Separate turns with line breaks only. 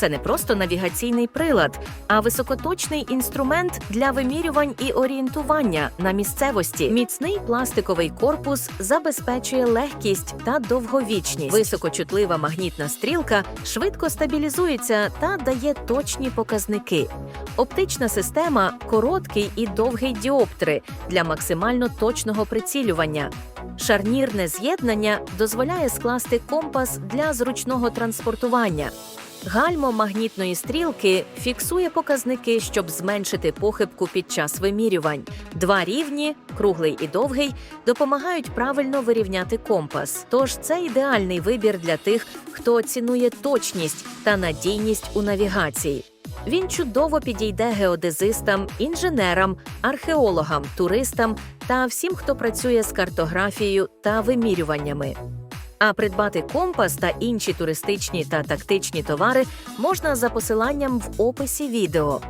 Це не просто навігаційний прилад, а високоточний інструмент для вимірювань і орієнтування на місцевості. Міцний пластиковий корпус забезпечує легкість та довговічність. Високочутлива магнітна стрілка швидко стабілізується та дає точні показники. Оптична система короткий і довгий діоптри для максимально точного прицілювання. Шарнірне з'єднання дозволяє скласти компас для зручного транспортування. Гальмо магнітної стрілки фіксує показники, щоб зменшити похибку під час вимірювань. Два рівні, круглий і довгий, допомагають правильно вирівняти компас. Тож це ідеальний вибір для тих, хто цінує точність та надійність у навігації. Він чудово підійде геодезистам, інженерам, археологам, туристам та всім, хто працює з картографією та вимірюваннями. А придбати компас та інші туристичні та тактичні товари можна за посиланням в описі відео.